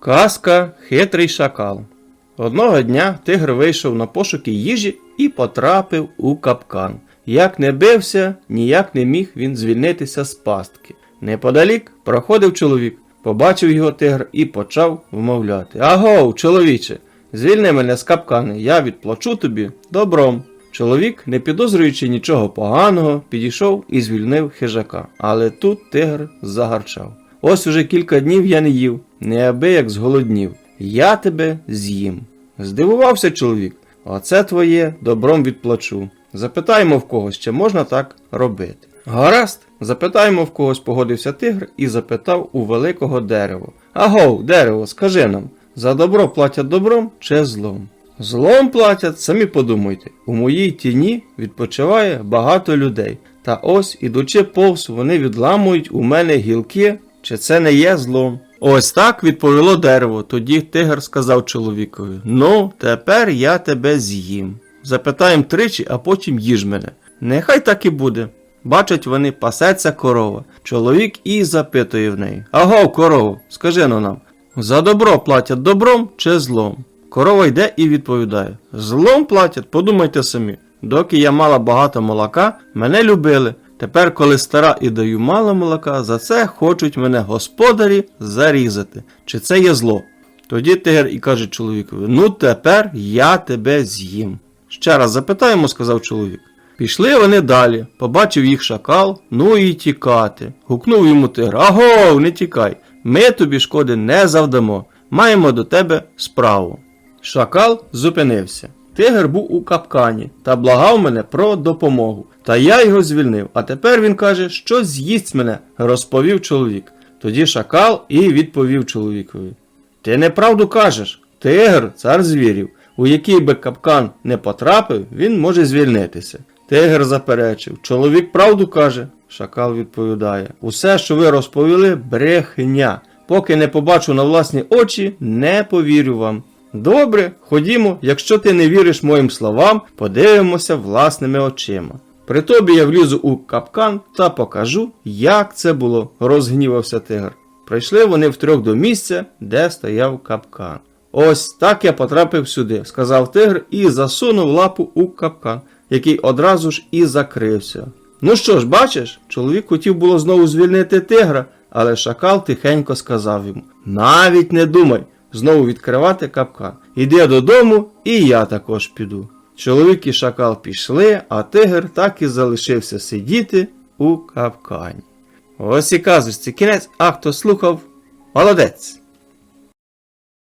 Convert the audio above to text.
Казка Хитрий шакал. Одного дня тигр вийшов на пошуки їжі і потрапив у капкан. Як не бився, ніяк не міг він звільнитися з пастки. Неподалік проходив чоловік, побачив його тигр і почав вмовляти: Агов, чоловіче, звільни мене з капкани, я відплачу тобі добром. Чоловік, не підозрюючи нічого поганого, підійшов і звільнив хижака. Але тут тигр загарчав. Ось уже кілька днів я не їв, неабияк зголоднів. Я тебе з'їм. Здивувався чоловік. Оце твоє добром відплачу. Запитаємо в когось, чи можна так робити. Гаразд, запитаємо в когось, погодився тигр і запитав у великого дерева. Агов, дерево, скажи нам, за добро платять добром чи злом? Злом платять, самі подумайте, у моїй тіні відпочиває багато людей. Та ось, ідучи повз, вони відламують у мене гілки, чи це не є злом? Ось так відповіло дерево. Тоді тигр сказав чоловікові: Ну, тепер я тебе з'їм. Запитаєм тричі, а потім їж мене. Нехай так і буде. Бачать вони, пасеться корова. Чоловік і запитує в неї: Агов, корово, скажи но нам, за добро платять добром чи злом? Корова йде і відповідає: Злом платять, подумайте самі. Доки я мала багато молока, мене любили. Тепер, коли стара і даю мало молока, за це хочуть мене господарі зарізати. Чи це є зло? Тоді тигр і каже чоловікові: Ну тепер я тебе з'їм. Ще раз запитаємо, сказав чоловік. Пішли вони далі, побачив їх шакал, ну і тікати. Гукнув йому тигр: Агов, не тікай, ми тобі шкоди не завдамо, маємо до тебе справу. Шакал зупинився. Тигр був у капкані та благав мене про допомогу. Та я його звільнив, а тепер він каже, що з'їсть мене, розповів чоловік. Тоді шакал і відповів чоловікові. Ти неправду кажеш. Тигр, цар звірів, у який би капкан не потрапив, він може звільнитися. Тигр заперечив. Чоловік правду каже. Шакал відповідає. Усе, що ви розповіли, брехня. Поки не побачу на власні очі, не повірю вам. Добре, ходімо, якщо ти не віриш моїм словам, подивимося власними очима. При тобі я влізу у капкан та покажу, як це було, розгнівався тигр. Прийшли вони втрьох до місця, де стояв капкан. Ось так я потрапив сюди, сказав тигр і засунув лапу у капкан, який одразу ж і закрився. Ну що ж, бачиш, чоловік хотів було знову звільнити тигра, але шакал тихенько сказав йому: Навіть не думай знову відкривати капкан. Іди додому, і я також піду. Чоловік і шакал пішли, а тигр так і залишився сидіти у капкані. Ось і казочці кінець, а хто слухав, молодець.